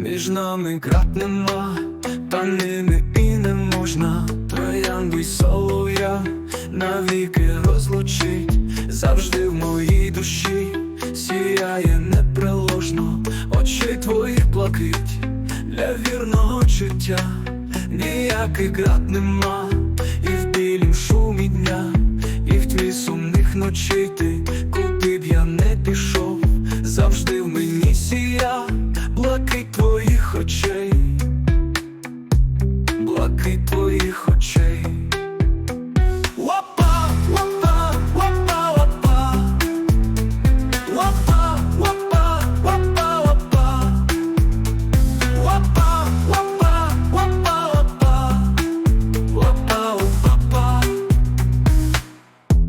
між нами крат нема, та ними і не можна. Троянду й солов'я навіки розлучить, завжди в моїй душі сіяє неприложно, очей твоїх блакить для вірного життя, ніяких град нема, і в білім шумі дня, і в тьмі сумних ночей ти, куди б я не пішов, завжди в мені сія, блакить твоїх очей, блакить твоїх очей. Вапа, вапа, вапа, вапа. Вапа, вапа, вапа, вапа. Вапа, вапа.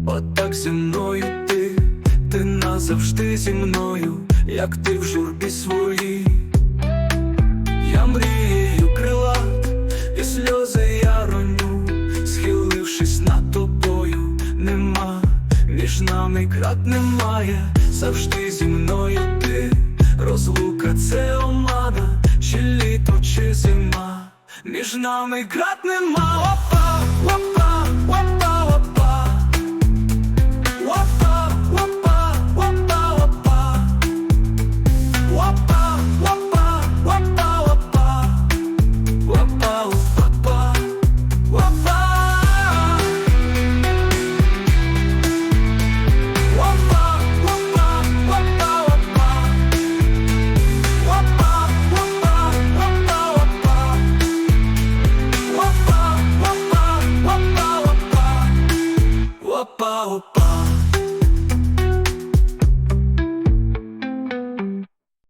Отак зі мною ти, ти назавжди зі мною, як ти в журбі своїй. Між нами крат немає, завжди зі мною ти, розлука це омана, чи літо, чи зима, між нами крат нема, опа, опа.